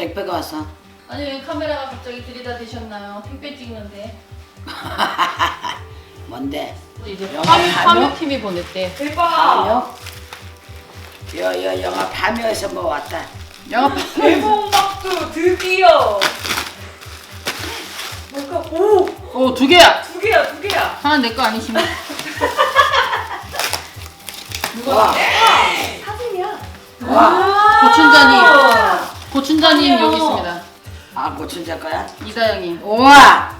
택배가 왔어. 아니 왜 카메라가 갑자기 들이다 대셨나요? 택배 찍는데. 뭔데? 이제 영화 파묘, 파묘? 파묘 팀이 보냈대. 대박. 파묘? 여, 여, 영화 파묘에서 뭐 왔다. 영화 대본 박두 드디어. 뭔가 오, 오두 개야. 두 개야, 두 개야. 하나 내 거 아니시면? 와, 사진이야. 와. 고춘자님. 고춘자님. 여기 있습니다. 아, 고춘자 거야? 이다영님. 우와!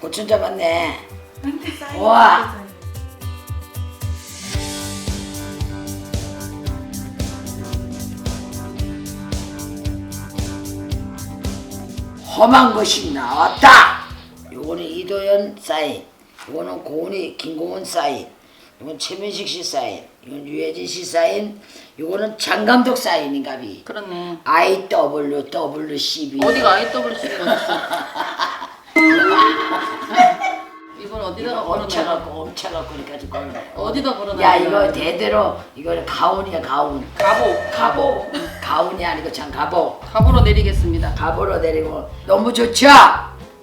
고춘자 맞네. 우와. 험한 것이 나왔다. 요거는 이도현 사인, 요거는 고은이 김고은 사인, 요건 최민식 씨 사인, 이건 유해진 씨 사인, 요거는 장 감독 사인인가비. 그렇네. IWWCB. 어디가 IWC가 어딨어? 이건 어디다가 걸어놔? 엄쳐갖고 엄쳐갖고 이렇게 걸어. 어디다 걸어놔? 야 이거 대대로 이거는 가운이야 가운. 가보, 가보. 가운이 아니고 참 가보. 갑으로 내리겠습니다. 가보로 내리고 너무 좋죠.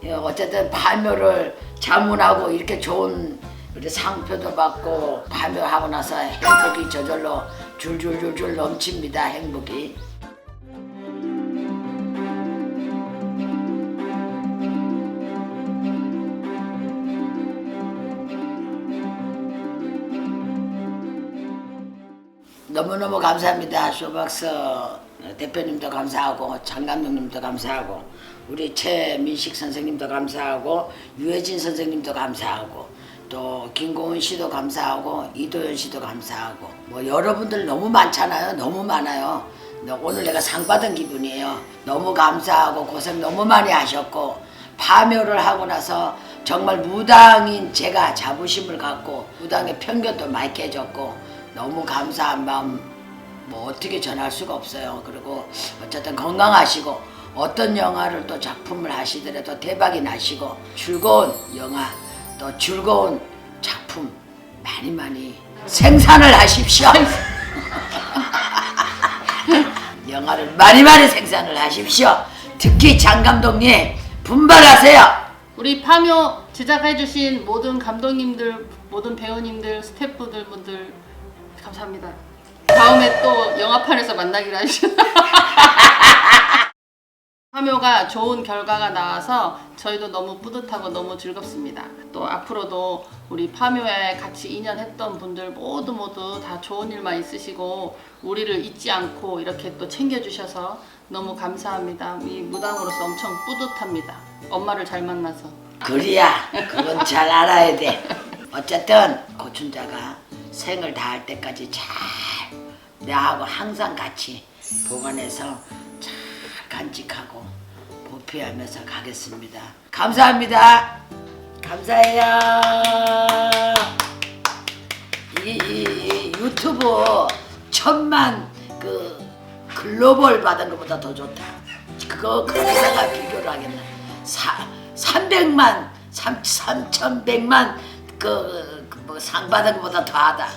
예, 어쨌든 파묘를 자문하고 이렇게 좋은 우리 상표도 받고 파묘하고 나서 행복이 저절로 줄줄줄줄 넘칩니다 행복이. 너무너무 감사합니다. 쇼박스 대표님도 감사하고 장 감독님도 감사하고 우리 최민식 선생님도 감사하고 유해진 선생님도 감사하고 또 김고은 씨도 감사하고 이도현 씨도 감사하고 뭐 여러분들 너무 많잖아요. 너무 많아요. 너- 오늘 내가 상 받은 기분이에요. 너무 감사하고 고생 너무 많이 하셨고 파묘를 하고 나서 정말 무당인 제가 자부심을 갖고 무당의 편견도 많이 깨졌고 너무 감사한 마음 뭐 어떻게 전할 수가 없어요. 그리고 어쨌든 건강하시고 어떤 영화를 또 작품을 하시더라도 대박이 나시고 즐거운 영화 또 즐거운 작품 많이 많이 생산을 하십시오. 영화를 많이 많이 생산을 하십시오. 특히 장 감독님 분발하세요. 우리 파묘 제작해주신 모든 감독님들, 모든 배우님들, 스태프들 분들 감사합니다. 다음에 또 영화판에서 만나기로 하시죠. 파묘가 좋은 결과가 나와서 저희도 너무 뿌듯하고 너무 즐겁습니다. 또 앞으로도 우리 파묘에 같이 인연했던 분들 모두 모두 다 좋은 일만 있으시고 우리를 잊지 않고 이렇게 또 챙겨주셔서 너무 감사합니다. 이 무당으로서 엄청 뿌듯합니다. 엄마를 잘 만나서. 그래야 그건 잘 알아야 돼. 어쨌든 고춘자가 생을 다할 때까지 잘 나하고 항상 같이 보관해서 잘 간직하고 보필하면서 가겠습니다. 감사합니다. 감사해요. 이, 이- 이 유튜브 천만 그 글로벌 받은 것보다 더 좋다. 그거 거기다가 비교를 하겠나. 사, 300만, 3, 3,100만 그, 그, 뭐상 받은 것보다 더하다.